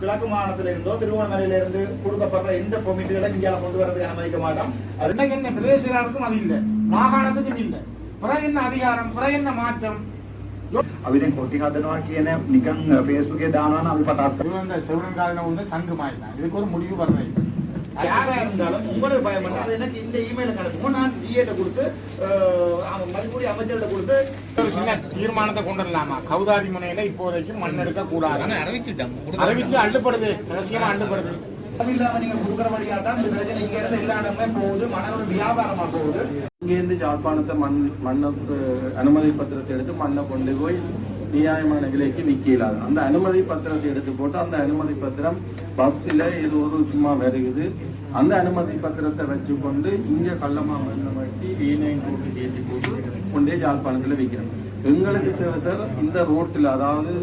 கிழக்கு மாநிலத்தில இருந்தோ திருவண்ணாமலையில இருந்து கொடுக்கப்படுற எந்த பெர்மிட்டுகளை இந்தியாவில் கொண்டு வரதுக்கு அனுமதிக்க மாட்டோம் அது இன்னைக்கு என்ன பிரதேசங்களுக்கும் அது இல்லை மாகாணத்துக்கும் இல்லை பிறகு என்ன அதிகாரம் பிறகு என்ன மாற்றம் අපි දැන් කොටි හදනවා කියන නිකන් ෆේස්බුක් එකේ දානවා නම් අපි පටස් இது வந்து சிவனங்காலின உள்ள சங்கு மாயினா இதுக்கு ஒரு முடிவு வரணும் யாரா இருந்தாலும் உங்களுக்கு பயம் பண்ணா அது எனக்கு இந்த இமெயில கணக்கு நான் ஜிஏட்ட கொடுத்து மறுபடியும் அமைச்சர்கிட்ட கொடுத்து ஒரு சின்ன தீர்மானத்தை கொண்டு வரலாமா? கௌதாரி முனையில இப்போதைக்கு மண் எடுக்க கூடாது. அறிவிச்சு அள்ளுப்படுது. ரகசியமா அள்ளுப்படுது. இல்லாம நீங்க கொடுக்குற வழியா தான் இந்த பிரச்சனை இங்க இருந்து எல்லா இடமே போகுது. வியாபாரமா போகுது. இங்கேருந்து யாழ்ப்பாணத்தை மண் மண்ணை அனுமதி பத்திரத்தை எடுத்து மண்ணை கொண்டு போய் நியாயமான விலைக்கு விற்கலாது. அந்த அனுமதி பத்திரத்தை எடுத்து போட்டு அந்த அனுமதி பத்திரம் பஸ்ஸில் இது ஒரு சும்மா வருகுது. அந்த அனுமதி பத்திரத்தை வச்சுக்கொண்டு இங்கே கள்ளமா மண்ணை வட்டி வீணையும் போட்டு ஏற்றி போட்டு கொண்டே யாழ்ப்பாணத்தில் விற்கிறோம் எங்களுக்கு தேவை சார் இந்த ரோட்டில் அதாவது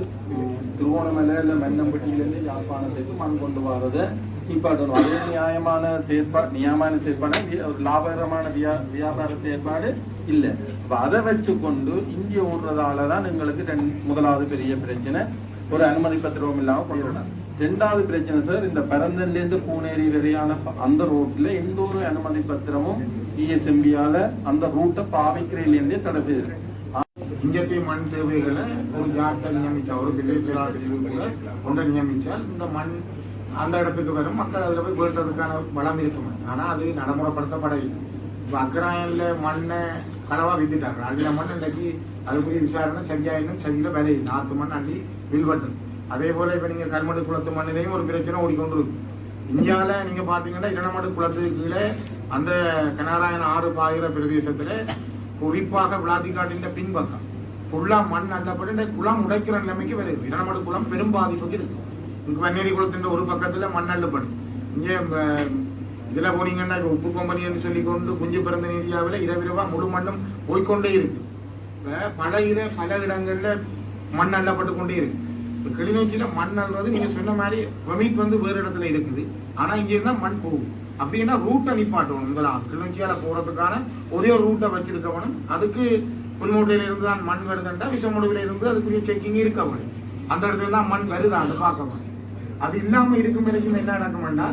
திருவோணமலை இல்லை மன்னம்பட்டியிலேருந்து யாழ்ப்பாணத்துக்கு மண் கொண்டு வரதை. நிப்பாட்டணும் அதே நியாயமான செயற்பாடு நியாயமான செயற்பாடு ஒரு லாபகரமான வியா வியாபார செயற்பாடு இல்லை. அப்ப அதை வச்சு கொண்டு இங்கே ஓடுறதால தான் எங்களுக்கு ரெண் முதலாவது பெரிய பிரச்சனை. ஒரு அனுமதி பத்திரமும் இல்லாமல் கொண்டு வரணும். ரெண்டாவது பிரச்சனை சார் இந்த பரந்தன்லேருந்து பூனேரி வரையான அந்த ரோட்ல எந்த ஒரு அனுமதி பத்திரமும் இஎஸ்எம்பியால அந்த ரூட்டை பாவிக்கிறதுலேருந்தே தடை செய்யுது இங்கத்தை மண் தேவைகளை ஒரு ஜாட்டை நியமிச்சா ஒரு வில்லேஜ் கூட கொண்டு இந்த மண் அந்த இடத்துக்கு வரும். மக்கள் அதில் போய் வீட்டுறதுக்கான வளம் இருக்கும். ஆனால் அது நடைமுறைப்படுத்தப்படவில்லை இப்போ அக்ராயனில் மண்ணை கனவாக வித்துட்டாங்க அள்ளின மண் இன்றைக்கு அதுக்குரிய விசாரணை சரியாயினும் சரியில் விலை நாற்று மண் அள்ளி வில்வட்டும். அதே போல இப்ப நீங்க கருமடு குளத்து மண்ணிலையும் ஒரு பிரச்சனை ஓடிக்கொண்டு இருக்கு இந்தியாவில் நீங்க பாத்தீங்கன்னா இரணமடு குளத்துக்கு கீழே அந்த கனராயன் ஆறு பாயிர பிரதேசத்துல குறிப்பாக விளாத்திக்காட்டின் பின்பக்கம். ஃபுல்லாக மண் அள்ளப்பட்டு இந்த குளம் உடைக்கிற நிலைமைக்கு வருது. இரணமடு குளம் பெரும் பாதிப்புக்கு இருக்கு. இங்க வன்னேரி குளத்தின் ஒரு பக்கத்துல மண் அள்ளப்படும் இங்கே இதில் இதுல போனீங்கன்னா இப்ப உப்பு கம்பெனின்னு சொல்லி கொண்டு குஞ்சு பிறந்த ஏரியாவில் இரவிரவா முழு மண்ணும் போய்க்கொண்டே இருக்கு. இப்ப பல இதை பல இடங்கள்ல மண் அள்ளப்பட்டு கொண்டே இருக்கு. இப்போ கிளிநொச்சியில் மண் அள்ளுறது நீங்கள் சொன்ன மாதிரி பெர்மிட் வந்து வேறு இடத்துல இருக்குது. ஆனால் இங்கே இருந்தால் மண் போகும். அப்படின்னா ரூட்டை நிப்பாட்டணும். முதலாம் கிளிநொச்சியால் போகிறதுக்கான ஒரே ஒரு ரூட்டை வச்சிருக்கவனும் அதுக்கு புல்மூட்டையில இருந்து தான் மண் வருதுன்றா விஷமுடுவில இருந்து அதுக்குரிய செக்கிங் இருக்கவனும். அந்த இடத்துல தான் மண் வருதா? அதை பார்க்கவன் அது இல்லாமல் இருக்கும் வரைக்கும் என்ன நடக்கும்னா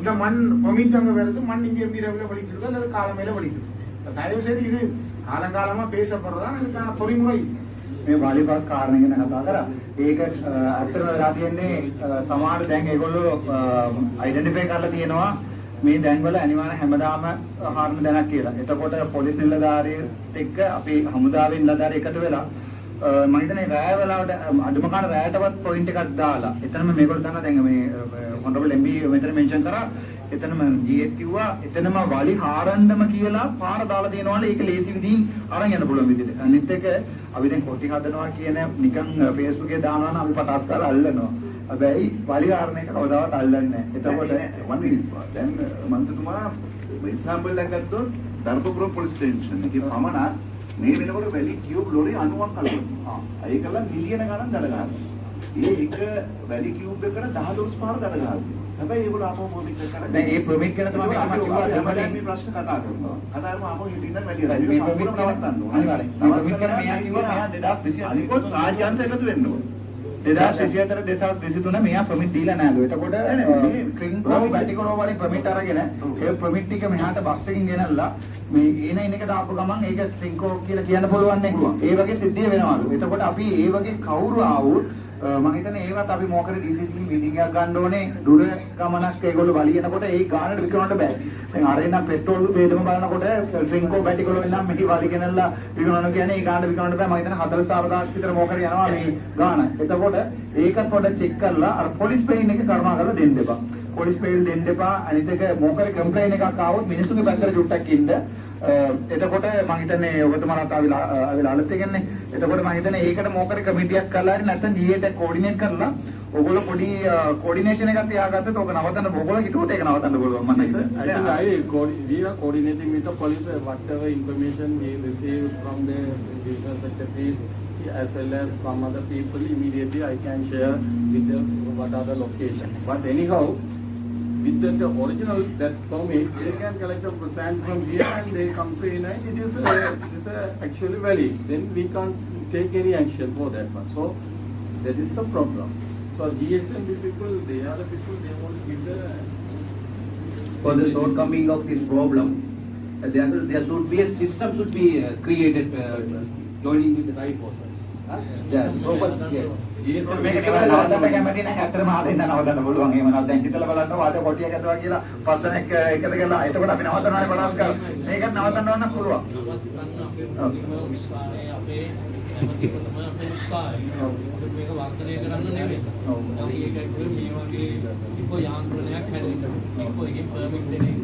இந்த மண் பொமிட் வருது மண் இங்கே இருந்து வலிக்கிறது அல்லது காலமையில வலிக்கிறது தயவு செய்து இது காலங்காலமாக பேசப்படுறதா இதுக்கான பொறிமுறை. මේ බාලිපාස් කාරණය ගැන කතා කරා. ඒක අ, ඇත්තටම වෙලා තියෙන්නේ අ, සමහර දැන් ඒගොල්ලෝ අයිඩෙන්ටිෆයි කරලා තියෙනවා මේ දැන්වල අනිවාර්ය හැමදාම හාරන දැනක් කියලා. එතකොට පොලිස් නිලධාරියෙක් එක්ක අපි හමුදාවේ නිලධාරිය එකතු වෙලා අ, මම හිතන්නේ රෑ වෙලාවට අඩුම ගන්න රෑටවත් පොයින්ට් එකක් දාලා එතනම මේගොල්ලෝ දන්නා දැන් මේ හොනරබල් එම්බී මෙතන මෙන්ෂන් කරා එතනම ජීඑත් කිව්වා එතනම වලි හාරන්නම කියලා පාර දාලා දෙනවනේ ඒක ලේසි විදිහින් අරන් යන්න පුළුවන් විදිහට. අනිත් එක අපි දැන් කොටි හදනවා කියන නිකන් Facebook එකේ දානවා නම් අපි පටස් කරලා අල්ලනවා. හැබැයි එක කවදාවත් අල්ලන්නේ නැහැ. එතකොට one minute දැන් මන්ත්‍රතුමා එක්සාම්පල් එකක් ගත්තොත් දර්පපුර පොලිස් ස්ටේෂන් එකේ පමණක් මේ වෙනකොට වැලි කියුබ් ලොරි 90ක් කලනවා. ඒකලා මිලියන ගණන් දඩ ගන්නවා. ඒ එක වැලි කියුබ් එකට 10 දොළොස් පාර දඩ ගන්නවා. හැබැයි ඒගොල්ලෝ ආපහු මොකද කරන්නේ? දැන් ඒ permit ගැන තමයි මම කිව්වා අපි මේ ප්‍රශ්න කතා කරනවා. කතා කරමු ආපහු හිටින්න වැලි මේ permit නවත්තන්න ඕනේ. අනිවාර්යෙන්. මේ permit ගැන මෙයා කිව්වා මෙයා 2024 අනිකොත් රාජ්‍යාන්තර එකතු වෙන්න ඕනේ. 2024 2023 මෙයා permit දීලා නෑලු. එතකොට මේ ක්‍රින්කෝ වැටිකෝලෝ වලින් permit අරගෙන ඒ permit ටික මෙහාට බස් එකකින් ගෙනල්ලා මේ ඒන ඉන එක දාපු ගමන් ඒක ක්‍රින්කෝ කියලා කියන්න පුළුවන් නේ. ඒ වගේ සිද්ධිය වෙනවලු. එතකොට අපි ඒ වගේ කවුරු ආවොත් මම හිතන්නේ ඒවත් අපි මොකද DCC මීටින් එකක් ගන්න ඕනේ දුර ගමනක් ඒගොල්ලෝ වලියනකොට ඒ ගානට විකරන්න බෑ. දැන් අරේන පෙට්‍රෝල් වේදම බලනකොට ට්‍රින්කෝ බැටිකොල වෙනම් මෙහි වලි ගෙනල්ලා විකරන්න කියන්නේ ඒ ගානට විකරන්න බෑ. මම හිතන්නේ 44000ක් විතර මොකද යනවා මේ ගාන. එතකොට ඒකත් පොඩ්ඩක් චෙක් කරලා අර පොලිස් පේන් එක කරුණා කරලා දෙන්න එපා. පොලිස් පේල් දෙන්න එපා. අනිත් එක මොකද කම්ප්ලේන් එකක් ආවොත් මිනිස්සුගේ පැත්තට චුට්ටක් ඉන්න. අ, එතකොට මම හිතන්නේ ඔබතුමාලට ආවිලා ආවිලා අලුත් එකන්නේ. එතකොට මම හිතන්නේ ඒකට මොකද කමිටියක් කරලා හරි නැත්නම් ජීයට කෝඩිනේට් කරලා ඔයගොල්ලෝ පොඩි කෝඩිනේෂන් එකක් තියාගත්තොත් ඕක නවත්තන්න ඔයගොල්ලෝ හිතුවට ඒක නවත්තන්න පුළුවන් මම Sir, I think I, co- we are coordinating with the police, uh, whatever information we receive from the divisional secretaries as well as some other people, immediately I can share with the, what are the locations. But anyhow, with the, the original that permit, they can collect the sand from here and they come to in and it is, uh, it is uh, actually valid. Then we can't take any action for that one. So that is the problem. So So GSMB people, they are the people, they want to give the for the shortcoming of this problem, uh, there, there should be a system should be uh, created uh, joining with the right process. Huh? Yeah, proper, yes. මේක නිකන් නවත්තන්න කැමති නම් ඇත්තටම ආදෙන්න නවත්තන්න පුළුවන්. එහෙම නැත්නම් දැන් හිතලා බලන්න වාද කොටියක් ඇතුවා කියලා පස්සන එක එකද කියලා එතකොට අපි නවත්තනවානේ බලස් කරලා. මේකත් නවත්තන්න ඕන පුළුවන්. අපේ ඇමතිකතම අපේ මේක වර්ධනය කරන්න නෙවෙයි. අපි ඒක ඇතුළේ මේ වගේ ඉක්කො යාන්ත්‍රණයක් හැදෙන්න. ඉක්කො එකේ පර්මිට් දෙන එක.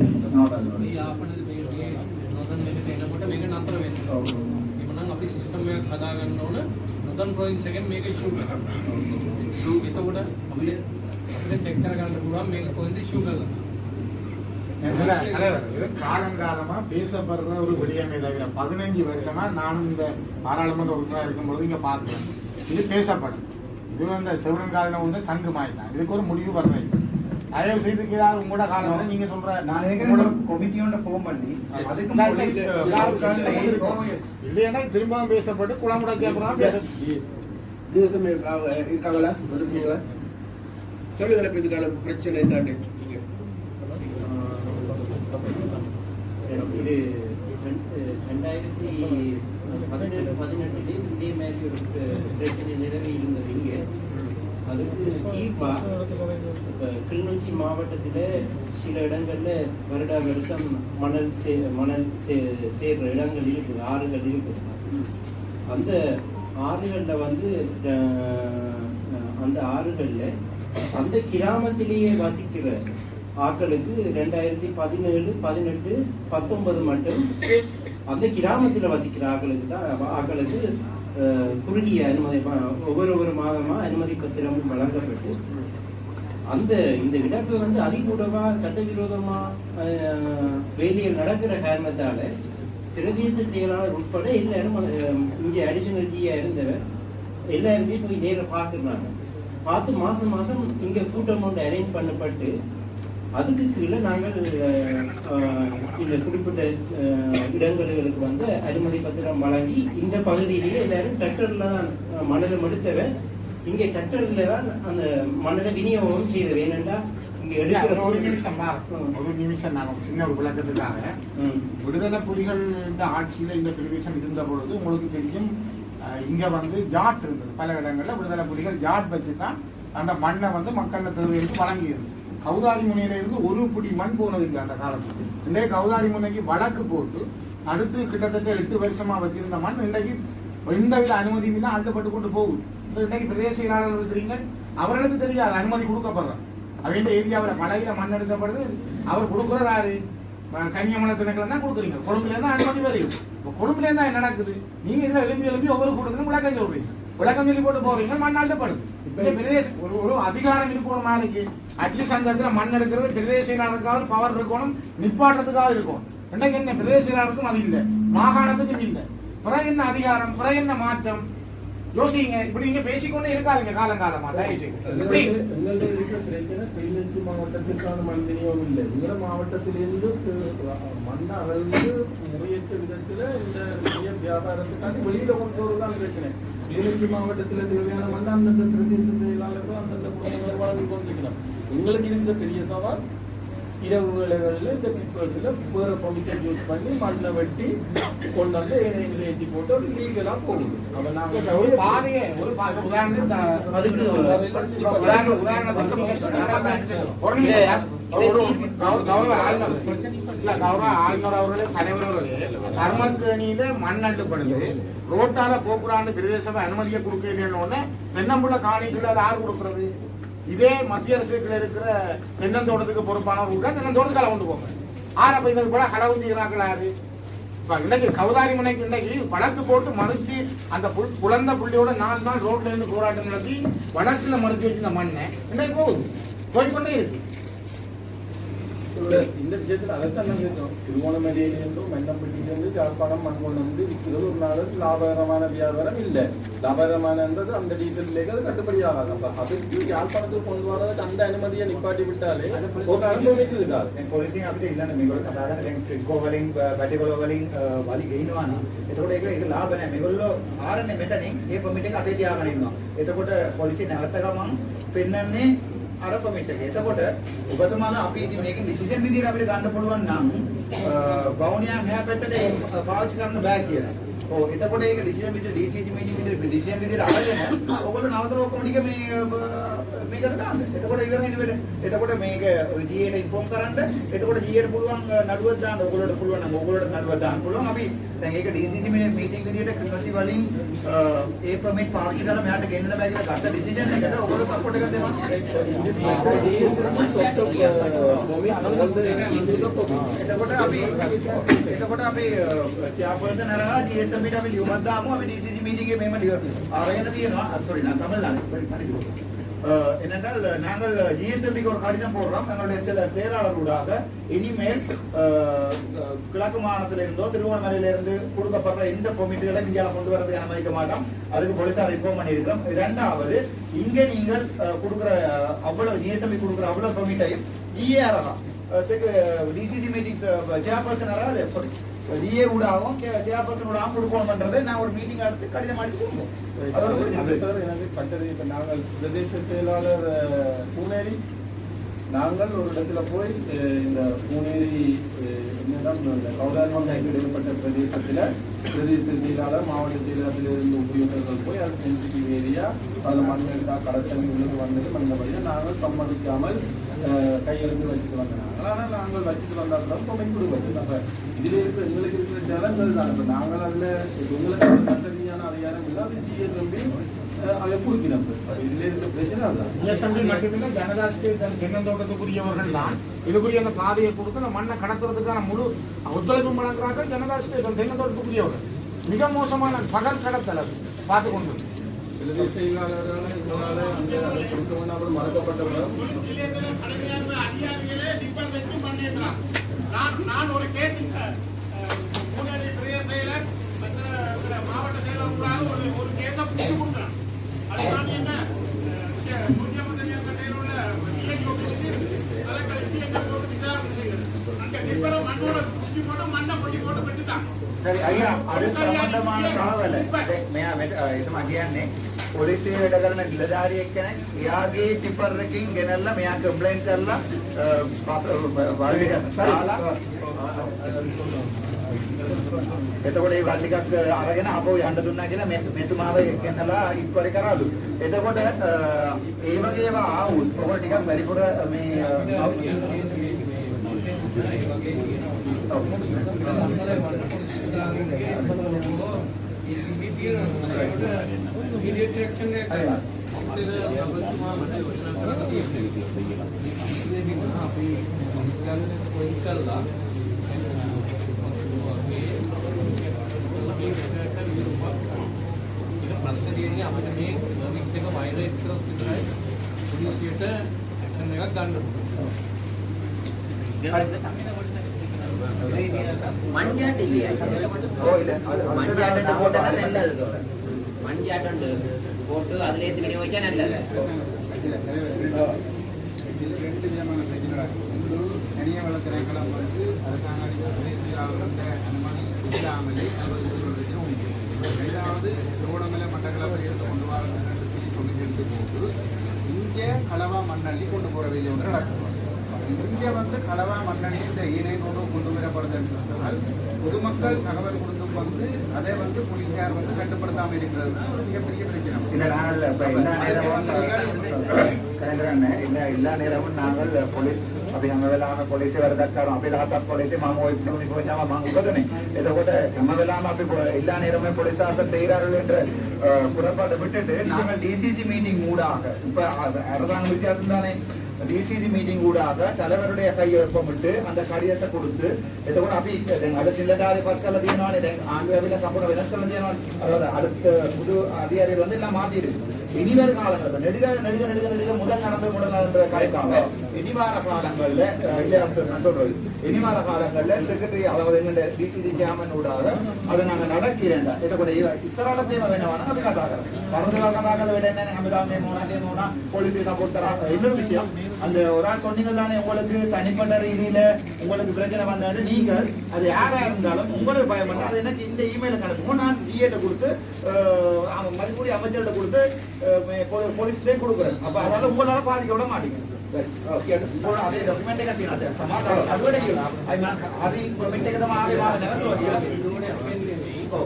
මේ යාපන මේ නොදන් මෙතන එනකොට මේක නතර වෙන්න. එhmenan අපි සිස්ටම් එකක් හදාගන්න ඕන. then throwing second make it shoot so இத கூட அப்படியே அப்படியே செக் கரகாண்ட கூட மேக் வந்து ஷூட் ஆகும் காலங்காலமா பேசப்படுற ஒரு விடியமே தவிர பதினஞ்சு வருஷமா நானும் இந்த பாராளுமன்ற உறுப்பினர் இருக்கும்போது இங்க பார்க்கிறேன் இது பேசப்படும். இது வந்து சிவனங்காலின ஒன்று சங்கு மாறிட்டான் இதுக்கு ஒரு முடிவு வரணும் தயவு செய்து ஏதாவது உங்களோட காலம் நீங்க சொல்ற நான் கொமிட்டியோட ஃபோன் பண்ணி அதுக்கு இல்லைன்னா திரும்பவும் பேசப்பட்டு அப்புறம் பேச தேசமே இருக்காங்களா? இருக்கீங்களா இப்ப இதுக்கான பிரச்சனை நீங்க. இது ரெண்டு- ரெண்டாயிரத்தி பதினேழு பதினெட்டுல இதே மாதிரி ஒரு பிர- பிரச்சனை நிலவி இருந்தது இங்க. அதுக்கு தீர்வா இப்ப கிளிநொச்சி மாவட்டத்துல சில இடங்கள்ல வருடா வருஷம் மணல் சே மணல் சே சேர்ற இடங்கள் இருக்குது ஆறுகள் இருக்குது. அந்த ஆறுகள்ல வந்து அந்த ஆறுகள்ல அந்த கிராமத்திலேயே வசிக்கிற ஆக்களுக்கு ரெண்டாயிரத்தி பதினேழு பதினெட்டு பத்தொன்பது மட்டும் அந்த கிராமத்தில் வசிக்கிற ஆக்களுக்கு தான் ஆக்களுக்கு குறுகிய அனுமதி ஒவ்வொரு ஒவ்வொரு மாதமா அனுமதி பத்திரமும் வழங்கப்பட்டு அந்த இந்த இழப்பு வந்து அதிகூடமா சட்டவிரோதமா வேலையில் நடக்கிற காரணத்தால பிரதேச செயலாளர் உட்பட எல்லாரும் இங்கே அடிஷனல் ஜியா இருந்தவர் எல்லாருமே போய் நேரில் பார்த்துருந்தாங்க. பார்த்து மாசம் மாசம் இங்க கூட்டம் ஒன்று அரேஞ்ச் பண்ணப்பட்டு அதுக்கு கீழே நாங்கள் இந்த குறிப்பிட்ட இடங்களுக்கு வந்து அனுமதி பத்திரம் வழங்கி இந்த பகுதியிலேயே எல்லாரும் டக்டர்ல தான் மணலை எடுத்தவன் இங்க டக்டர்ல தான் அந்த மணலை விநியோகம் செய்யறது ஏனென்றா ஒரு நிமிஷம் பாரு. ஒரு நிமிஷம் நான் சின்ன ஒரு விளக்கத்துக்காக. விடுதலை புலிகள் இந்த ஆட்சியில இந்த பிரதேசம் இருந்த பொழுது உங்களுக்கு தெரியும் இங்க வந்து ஜாட் இருந்தது. பல இடங்கள்ல விடுதலை புலிகள் ஜாட் வச்சு தான் அந்த மண்ணை வந்து மக்கள் தேவைக்கு வழங்கியது கௌதாரி முனையிலிருந்து ஒரு பிடி மண் போனது இல்லை அந்த காலத்துக்கு. இந்த கௌதாரி முனைக்கு வழக்கு போட்டு அடுத்து கிட்டத்தட்ட எட்டு வருஷமா வச்சிருந்த மண் இன்றைக்கு எந்தவித அனுமதியும் இல்லை அழுத்தப்பட்டு கொண்டு போகுது. இப்ப இன்றைக்கு பிரதேச செயலாளர் இருக்கிறீங்க அவர்களுக்கு தெரியாது அனுமதி கொடுக்கப்படுறோம் அவங்க ஏரியாவில் மலையில மண் எடுக்கப்படுது அவர் கொடுக்குறாரு யாரு? அஹ் தான் கொடுக்குறீங்க. கொழும்புலேருந்து தான் அனுமதி வருது இப்போ கொழும்புலேருந்து தான் என்ன நடக்குது? நீங்கள் இதில் எழுப்பி எழுப்பி ஒவ்வொரு கூட்டத்திலும் விளக்கம் சொல்றீங்க. விளக்கம் சொல்லி போட்டு போறீங்க மண் அள்ளப்படுது. இந்த பிரதேச ஒரு ஒரு அதிகாரம் இருக்கணும் நாளைக்கு. அட்லீஸ்ட் அந்த இடத்துல மண் எடுக்கிறது பிரதேச செயலாளருக்காவது பவர் இருக்கணும் நிப்பாட்டுறதுக்காக இருக்கும் இன்னைக்கு என்ன? பிரதேச செயலாளருக்கும் அது இல்லை. மாகாணத்துக்கும் இல்லை. பிறகு என்ன அதிகாரம்? பிறகு என்ன மாற்றம்? யோசிங்க. இப்படி நீங்க பேசிக்கொண்டே இருக்காதீங்க காலங்காலமா. கிளிநொச்சி மாவட்டத்திற்கான மண் விநியோகம் இல்லை. எங்களோட மாவட்டத்திலிருந்து மண் அகழ்ந்து முறையற்ற விதத்துல இந்த வியாபாரத்துக்காக வெளியில கொண்டு வருவதுதான் பிரச்சனை. கிளிநொச்சி மாவட்டத்தில் தேவையான மண் அந்தந்த பிரதேச செயலாளர்கள் அந்தந்த குடும்பங்கள் வழங்கி கொண்டிருக்கிறோம் எங்களுக்கு இருக்கிற பெரிய சவால்? இரவு வேளைகளில் இந்த பிற்பகத்தில் வேற பொமிக்கல் யூஸ் பண்ணி மண்ணை வெட்டி கொண்டு வந்து ஏனைகளை ஏற்றி போட்டு ஒரு லீகலாக போகுது. அப்போ நாங்கள் ஒரு பாதையை ஒரு பாதை உதாரணத்துக்கு அதுக்கு உதாரண- உதாரணத்துக்கு நீங்க- கௌரவ ஆளுநர் இல்ல, கௌரவ ஆளுநர் அவர்களே தலைவர் அவர்களே தர்மக்கணியில மண் அட்டுப்படுது ரோட்டால போக்குறான்னு பிரதேசமா அனுமதியை கொடுக்கலன்னு உடனே தென்னம்புள்ள காணிக்குள்ள அது யார் கொடுக்கறது? இதே மத்திய அரசுல இருக்கிற தென்னந்தோட்டத்துக்கு பொறுப்பானவர் கூட தென்னந்தோட்டத்துக்கு கொண்டு போங்க. ஆனா இப்ப இதுக்கு போல களவுஞ்சிக்கிறாங்களாரு இப்ப இன்னைக்கு கௌதாரி முனைக்கு இன்னைக்கு வழக்கு போட்டு மறுத்து அந்த புல் புள்ளியோட நாலு நாள் ரோட்ல இருந்து போராட்டம் நடத்தி வழக்குல மறுத்து வச்சிருந்த மண்ணை இன்னைக்கு போகுது. போய்கொண்டே இருக்கு. இந்த இந்த விஷயத்துல அதைத்தான் நாங்க இருக்கோம் திருவோணமலையிலிருந்து மென்னப்பட்டியிலிருந்து யாழ்ப்பாணம் மண் கொண்டு வந்து விற்கிறது ஒரு நாள் லாபகரமான வியாபாரம் இல்லை லாபகரமானன்றது அந்த டீசல் அது கட்டுப்படி ஆகாது அப்ப அதுக்கு யாழ்ப்பாணத்துக்கு கொண்டு வரதுக்கு அந்த அனுமதியை நிப்பாட்டி விட்டாலே ஒரு அனுமதி இருக்காது දැන් පොලිසියෙන් අපිට ඉල්ලන්න මේගොල්ලෝ සාධාරණ දැන් ට්‍රිකෝ වලින් වැටිකොල වලින් අ, වලි ගෙනිනවා නම් එතකොට ඒක ඒක ලාභ නැහැ මේගොල්ලෝ ආරන්නේ මෙතනින් ඒ පොමිට් එක අතේ තියාගෙන ඉන්නවා එතකොට පොලිසිය නැවත ගමන් පෙන්වන්නේ අර පොමිට් එක එතකොට ඔබතුමාලා අපි ඉතින් මේකෙන් ඩිසිෂන් විදිහට අපිට ගන්න පුළුවන් නම් බවුනියා මෙහා පැත්තට ඒක පාවිච්චි කරන්න බෑ කියලා. ඔව් එතකොට ඒක ඩිසිෂන් විදිහට DCG මීටින් විදිහට ඩිසිෂන් විදිහට අරගෙන ඔයගොල්ලෝ නවතර ඔක්කොම ටික මේ අ, මේකට දාන්න. එතකොට ඉවර වෙන වෙල. එතකොට මේක ජීයට ඉන්ෆෝම් කරන්න. එතකොට ජීයට පුළුවන් නඩුවක් දාන්න. ඕගොල්ලෝට පුළුවන් නම් ඕගොල්ලෝට නඩුවක් දාන්න පුළුවන්. අපි දැන් ඒක DCC මීටින් විදියට ක්‍රිමසි වලින් ඒ ප්‍රොමෙට් පාවිච්චි කරලා මෙයාට ගෙන්නන්න බෑ කියලා ගත්ත ඩිසිෂන් එකට ඕගොල්ලෝ සපෝට් එක දෙනවා. එතකොට අපි එතකොට අපි චෙයාපර්සන් හරහා GSM මීට අපි ලියුමක් දාමු. අපි DCC මීටින් එකේ මෙහෙම ලියනවා. ආරගෙන තියෙනවා. සෝරි නෑ තමයි ලානේ. என்னென்றால் நாங்கள் ஜிஎஸ்எம்பிக்கு ஒரு கடிதம் போடுறோம். எங்களுடைய சில செயலாளர்களாக இனிமேல் கிழக்கு மாநிலத்திலிருந்தோ திருவண்ணாமலையிலிருந்து கொடுக்கப்படுற எந்த பொமிட்டுகளை இந்தியாவில் கொண்டு வரதுக்கு அனுமதிக்க மாட்டோம். அதுக்கு போலீசார் இன்ஃபார்ம் பண்ணியிருக்கிறோம். இரண்டாவது இங்கே நீங்கள் கொடுக்குற அவ்வளவு ஜிஎஸ்எம்பி கொடுக்குற அவ்வளவு பொமிட்டையும் ஜிஏஆர் தான். டிசிசி மீட்டிங்ஸ் சேர்பர்சனராக டிஏ ஊடாகவும் ஊடாகவும் கொடுக்கணும்ன்றதை நான் ஒரு மீட்டிங் எடுத்து கடிதம். சார் எனக்கு பட்டது இப்ப நாங்கள் பிரதேச செயலாளர் பூனேரி. நாங்கள் ஒரு இடத்துல போய் இந்த பூனேரி என்னதான் கௌதாரமாக கைவிடப்பட்ட பிரதேசத்துல பிரதேச செயலாளர் மாவட்ட செயலாளரிலிருந்து உத்தியோகர்கள் போய் அது சென்சிட்டிவ் ஏரியா அதில் மண் எடுத்தா கடத்தல் உள்ளது வந்தது மந்தபடியாக நாங்கள் சம்மதிக்காமல் கையெழுத்து வச்சுட்டு வந்தாங்க ஆனால் நாங்கள் வச்சுட்டு வந்தாலும் தொகை கொடுப்பது அப்ப இதுல இருக்கிற எங்களுக்கு இருக்கிற ஜனங்கள் தான். இப்ப நாங்கள் அதுல எங்களுக்கு சட்டரீதியான அதிகாரம் இல்லை அது ஜிஎஸ்எம்பி அதை கொடுக்கணும் இப்ப இதுல இருக்கிற பிரச்சனை அதுதான் ஜிஎஸ்எம்பி மட்டுமில்லை ஜனதா ஸ்டேட் அண்ட் தென்னந்தோட்டத்துக்குரியவர்கள் தான் இதுக்குரிய அந்த பாதையை கொடுத்து அந்த மண்ணை கடத்துறதுக்கான முழு ஒத்துழைப்பு வழங்குறாங்க ஜனதா ஸ்டேட் அந்த தென்னந்தோட்டத்துக்குரியவர்கள் மிக மோசமான பகல் கடத்தல் பார்த்து கொண்டு இறுதி செய்தியாளரான இவரால் அந்த நான் ஒரு கேஸ் மாவட்ட ஒரு ஒரு புரிஞ்சு கொடுக்குறேன் என்ன நூற்றி ஐம்பத்தஞ்சு சட்டையில் உள்ள வில்லேஜ் ஆஃபீஸுக்கு மண்ணோட குடிச்சு போட்டு மண்ணை பொட்டி போட்டு விட்டுட்டான் சரி ஐயா அது சம்பந்தமான தகவல் இது மதியானே. පොලිසිය වැඩ කරන නිලධාරියෙක් කෙනෙක් එයාගේ ටිපර් එකකින් ගෙනල්ලා මෙයා කම්ප්ලේන්ට් කරලා වල්ලි දාලා එතකොට ඒ වල් ටිකක් අරගෙන ආපහු යන්න දුන්නා කියලා මේ මෙතුමාව ගෙනලා ඉක්වරි කරාලු. එතකොට අ, ඒ වගේ ඒවා ආවුත් ඔකට ටිකක් වැඩිපුර මේ ප්‍රශ්න තියෙන්නේ අපිට මේ ලොගික් එක වයලේට් කරොත් විතරයි පොලිසියට ඇක්ෂන් එකක් ගන්න පුළුවන්. මන්ජාට ඉන්නේ. ඔය මන්ජාට කොට නැල්ලද? போட்டு വോട്ട് അതിലേക്ക് விநியோகிச்சா நல்லது. இதில் ரெண்டு விதமான பிரச்சனை நடக்குது ஒன்று தனிய வள திரைக்களம் வந்து அரசாங்க அதிகாரிகளுடைய ரெண்டாவது திருவண்ணாமலை மட்டக்களப்பில் சொல்லி போது இங்கே களவா மண்ணள்ளி கொண்டு போகிற வேலை ஒன்று நடக்கும். இங்கே வந்து களவா மண்ணள்ளி இந்த ஈனைனோடு கொண்டு வரப்படுதுன்னு சொன்னால் பொதுமக்கள் தகவல் கொடுத்தும் வந்து அதை வந்து போலீசார் வந்து கட்டுப்படுத்தாமல் இருக்கிறது தான் ஒரு மிகப்பெரிய பிரச்சனை இல்ல நாங்கள் இப்ப எல்லா நேரமும் කැඳරන්නේ ඉන්න எல்லா நேரமும் நாங்கள் පොලිස් අපි හැම වෙලාවෙම පොලිසිය වැඩක් කරනවා අපි තාත්තත් පොලිසිය මම ওই පිටුනි කොච්චම මම උගදනේ එතකොට හැම වෙලාවෙම අපි පො- எல்லா நேரமும் போலீஸாக செய்கிறார்கள் என்ற அஹ், புறப்பாட்டை விட்டுட்டு நாங்கள் டிசிசி மீட்டிங் ஊடாக இப்ப அது அரசாங்க வித்தியாசம் தானே டிசிசி மீட்டிங் ஊடாக தலைவருடைய கையொப்பமிட்டு அந்த කඩියට கொடுத்து එතකොට අපි දැන් අද නිලධාරි පත් කරලා තියෙනවානේ දැන් ආණ්ඩුව ඇවිල්ලා සම්පූර්ණ වෙනස් කරලා තියෙනවානේ අර அடுத்த புது அதிகாரிகள் வந்து எல்லாம் இனிவர் காலங்கள் நெடுக நெடுக நெடுக நெடுக முதல் நடந்த முதல் நடந்த கலைக்காக இனிவார காலங்கள்ல இளையாசர் நான் சொல்றது இனிவார காலங்கள்ல செக்ரட்டரி அதாவது எங்க டிசிஜி கேமனூடாக அது நாங்க நடக்கிறேன் இதை கூட இஸ்ரால தேவை வேணவானா அப்படி கதாகல பரந்தல கதாகல விட என்ன அமிதாமே மோனாலே மோனா போலீஸ் சப்போர்ட் தராங்க. இன்னொரு விஷயம் அந்த ஒரு ஆள் சொன்னீங்க தானே உங்களுக்கு தனிப்பட்ட ரீதியில உங்களுக்கு பிரச்சனை வந்தாலும் நீங்க அது யாரா இருந்தாலும் உங்களுக்கு பயப்பட்டா அது எனக்கு இந்த இமெயிலுக்கு அனுப்புவோம் நான் ஜிஏட்ட கொடுத்து மதிப்புரிய அமைச்சர்கிட்ட கொடுத்து போலீஸ்லேயே கொடுக்குறேன் அப்ப அதனால உங்களால பாதிக்க விட மாட்டீங்க சரி, ஓகே. இப்போ அதே document එක තියෙනවා. සමාජ අඩුවට කියලා. අයි මම හරි comment එක තමයි ආවේ මාව නැවතුවා කියලා. ඔව්.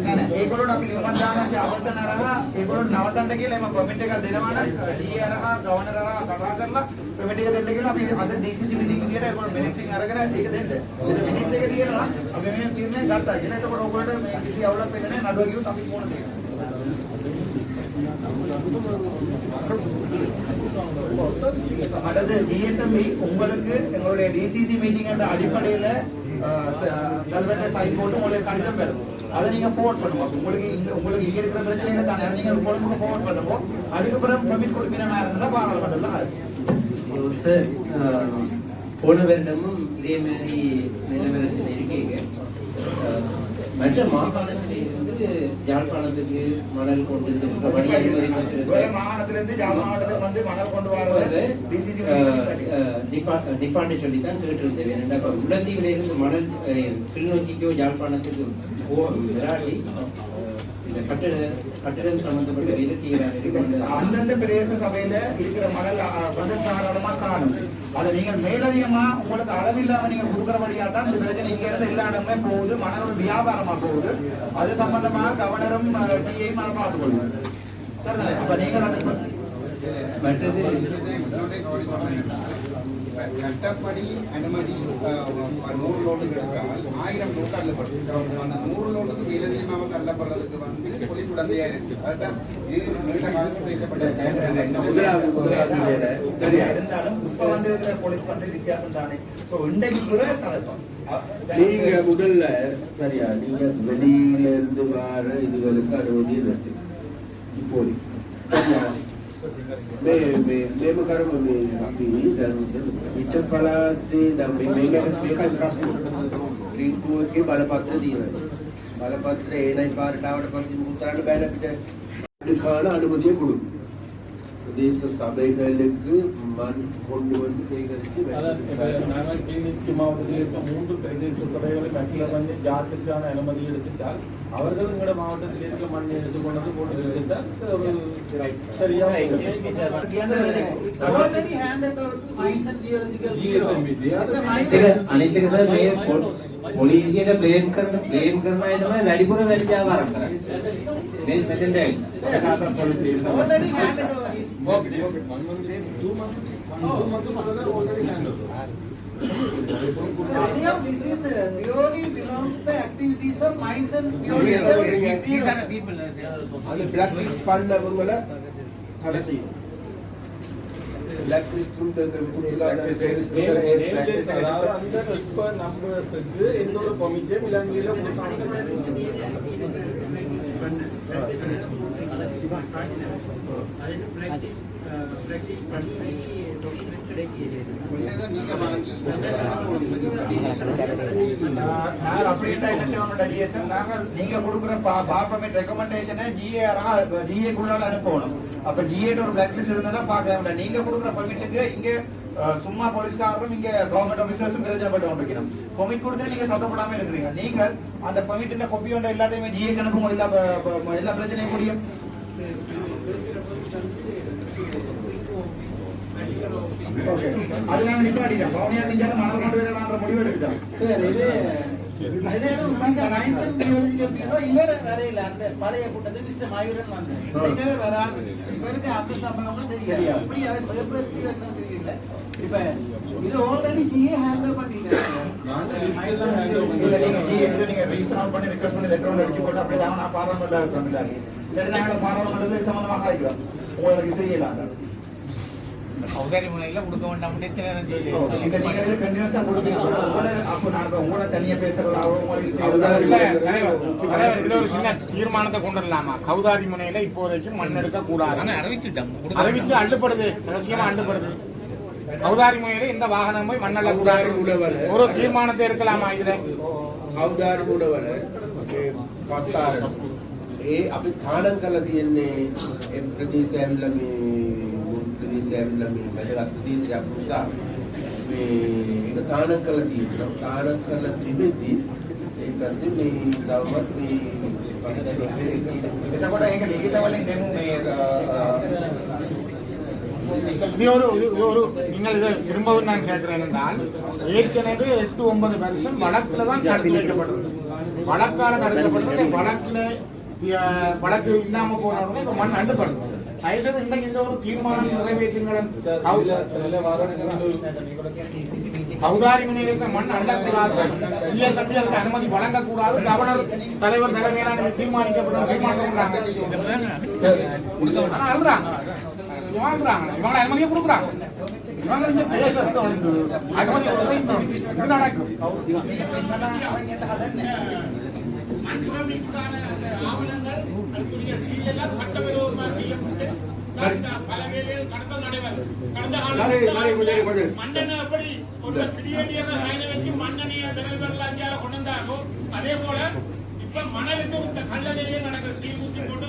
නෑ නෑ ඒගොල්ලෝට අපි ලියුමක් දානවා අවසන් අරහා ඒගොල්ලෝ නවතන්න කියලා එම කමෙන්ට් එකක් දෙනවා නම් ඩී අරහා ගවර්නර් අරහා කතා කරලා කමෙන්ට් එක දෙන්න කියලා අපි අද ඩීසීසි මීටින් එකට ඒගොල්ලෝ මිනිට්ස් එක අරගෙන ඒක දෙන්න. ඒක මිනිට්ස් එක තියෙනවා අපි මෙන්න තීරණය ගත්තා. එන එතකොට ඔයගොල්ලන්ට මේ කිසි අවුලක් වෙන්නේ නැහැ නඩුව ගියොත් අපි මොන දෙයක්. அடுத்து ஜிஎஸ்எம்பி உங்களுக்கு எங்களுடைய டிசிசி மீட்டிங் என்ற அடிப்படையில செல்வத்தை சைன் போட்டு உங்களுக்கு கடிதம் பெறும் அதை நீங்க போர்ட் பண்ணுவோம் உங்களுக்கு இங்க உங்களுக்கு இங்க இருக்கிற பிரச்சனைகளை தானே அதை நீங்க கொழும்புக்கு போர்ட் பண்ணுவோம் அதுக்கப்புறம் கமிட் உறுப்பினராக இருந்தா பாராளுமன்றம் சார். போன வருடமும் இதே மாதிரி நிலவரத்தில் இருக்கீங்க மற்ற மாகாணத்திலே இருந்து யாழ்ப்பாணத்துக்கு மணல் கொண்டு சென்ற ஜாழ் மாவட்டத்துக்கு வந்து மணல் கொண்டு டிசிசி டிபார்ட்மெண்ட் சொல்லி தான் கேட்டிருந்தேன். ஏன்னா இருந்து மணல் கிளிநொச்சிக்கோ யாழ்ப்பாணத்துக்கு போ விராட்டி இந்த கட்டட கட்டடம் சம்பந்தப்பட்ட அந்தந்த பிரதேச சபையில இருக்கிற மணல் அஹ், தாராளமா காணும். அதை நீங்க மேலதிகமா உங்களுக்கு அளவில்லாம நீங்க வழியா தான் இந்த பிரச்சனை இங்க இருந்து எல்லா இடமே போகுது மணலோட வியாபாரமா போகுது. அது சம்பந்தமா கவர்னரும் டிஐயும் அதை பார்த்துக்கொள்ளுங்க. அப்ப நீங்க மற்றது சட்டப்படி அனுமதி நூறு லோட்டுக்கு எடுக்காமல் ஆயிரம் நோட்டு அள்ளப்படும் அந்த நூறு லோட்டுக்கு மேலதிகமாக தள்ளப்படுறதுக்கு வந்து போலீஸ் உடந்தையா இருக்கு. அதுதான் இது நீண்ட காலத்தில் பேசப்பட்ட சரியா இருந்தாலும் இப்ப வந்து போலீஸ் பண்ற வித்தியாசம் தானே. இப்போ இன்றைக்கு கூட கதைப்போம் நீங்க முதல்ல சரியா நீங்க வெளியில இருந்து வர இதுகளுக்கு அனுமதி இருக்கு இப்போதைக்கு. මේ මේ මේම කරමු මේ අපි දැන් විචල් පළාතේ දැන් මේ මේ ගැන මේකයි ප්‍රශ්නේ. ත්‍රිකෝණයේ බලපත්‍ර දීලා. බලපත්‍ර එනයි පාරට ආවට පස්සේ මුතරන්න බෑ අපිට. අනුමතිය කුඩු தேச சபைகளுக்கு கொண்டு வந்து சேகரித்து நாங்கள் கிளிநொச்சி மாவட்டத்தில் இருக்க மூன்று பிரதேச சபைகளுக்கு அகில வந்து ஜாத்துக்கான அனுமதி எடுத்துட்டால் அவர்கள் எங்களோட மாவட்டத்தில் இருக்க மண்ணை எடுத்துக்கொண்டது போட்டு எடுத்தால் சரியா පොලිසියට බ්ලේම් කරන බ්ලේම් කරන අය තමයි වැඩිපුර වැඩි ව්‍යාපාරම් කරන්නේ. මේ මෙතෙන්ට ඇවිල්ලා. அது பிளாக் லிஸ்ட் பண்ணவங்கள தடை செய்யும் பிளாக் லிஸ்ட் அதாவது அந்த இப்ப நம்பர்ஸுக்கு எந்த ஒரு கமிட்டியும் இலங்கையில கிடைக்கிறது நீங்க வாங்கி நாங்கள் அப்படின்ட்டா என்ன செய்வோம் டிஎஸ்எல் நாங்கள் நீங்க கொடுக்குற பார்ப்பமெண்ட் ரெக்கமெண்டேஷனை ஜிஏஆரா ஜிஏக்குள்ளால அனுப்பணும் அப்ப ஜிஏட்ட ஒரு பிளாக் லிஸ்ட் இருந்தா பார்க்கலாம் நீங்க கொடுக்குற பெர்மிட்டுக்கு இங்க சும்மா போலீஸ்காரரும் இங்க கவர்மெண்ட் ஆபீசர்ஸும் பிரச்சனைப்பட்டு கொண்டிருக்கணும் கொமிட் கொடுத்துட்டு நீங்க சத்தப்படாம இருக்கிறீங்க நீங்கள் அந்த பெர்மிட்டின் கொப்பி ஒன்று எல்லாத்தையுமே ஜிஏ அனுப்புங்க எல்லா எல்லா பிரச்சனையும் முடியும் அது நாங்க நிப்பாட்டிட்டோம் பவுனியா செஞ்சாலும் மணல் கொண்டு வரலான்ற முடிவு எடுத்துட்டோம் சரி இது பழைய கூட்டத்துக்கு மிஸ்டர் மாயூரன் வந்தார் இவர் வராது இவருக்கு அந்த அவர் என்ன தெரியல இப்ப இது ஆல்ரெடி ஜிஏ இருக்கிறோம் சம்பந்தமா காய்க்கிறோம் உங்களுக்கு செய்யலாம் கௌதாரி முனையில கொடுக்க வேண்டாம் அப்படின்னு சொல்லி இப்ப நீங்க இது continuous ஆ கொடுப்பீங்க. உங்களை அப்போ நான் இப்ப உங்களை தனியா பேசுறதாவோ உங்களுக்கு இல்ல, செய்யறதாவோ தலைவர், தலைவர், இதுல ஒரு சின்ன தீர்மானத்தை கொண்டு வரலாமா கௌதாரி முனையில இப்போதைக்கு மண் எடுக்க கூடாது அறிவிச்சுட்டோம் அறிவிச்சு அள்ளுப்படுது ரகசியமா அள்ளுப்படுது கௌதாரி முனையில இந்த வாகனம் போய் மண் அள்ள கூடாது ஒரு தீர்மானத்தை எடுக்கலாமா இதுல අවදාර මුඩවල ඒ පස්සාරන ඒ අපි තානන් කළ තියෙන්නේ ඒ ප්‍රදේශය ඇවිල්ලා මේ මුල් ප්‍රදේශය ඇවිල්ලා මේ වැදගත් ප්‍රදේශයක් නිසා මේ ඒක තානන් කළ තියෙනවා තානන් කළ තිබෙද්දි ඒකත් මේ තවමත් මේ පස්සට එතකොට ඒක ලිඛිත වලින් දෙමු මේ இது ஒரு இது ஒரு நீங்கள் இதை திரும்பவும் நான் கேட்கிறேன் என்றால் ஏற்கனவே எட்டு ஒன்பது வருஷம் வழக்குல தான் தடுத்து வைக்கப்பட்டிருந்தது வழக்கால தடுக்கப்பட்டது வழக்குல அஹ், வழக்கு இல்லாம போன உடனே இப்ப மண் அண்டுப்படுது தயவுசெய்து இன்றைக்கு இதுல ஒரு தீர்மானம் நிறைவேற்றுங்கள். கௌதாரி முனையில மண் அள்ளக்கூடாது பிஎஸ்எம்பி அதுக்கு அனுமதி வழங்கக்கூடாது. கவர்னர் தலைவர் தலைமையிலான தீர்மானிக்கப்படும். தீர்மானிக்கிறாங்க ஆனா அழுறாங்க வாங்குறாங்க இவங்க அனுமதியை கொடுக்குறாங்க. நடக்கும். அதே போல இப்ப மணலுக்கு இந்த கல்லறையிலே நடக்கிற சீர் ஊத்தி போட்டு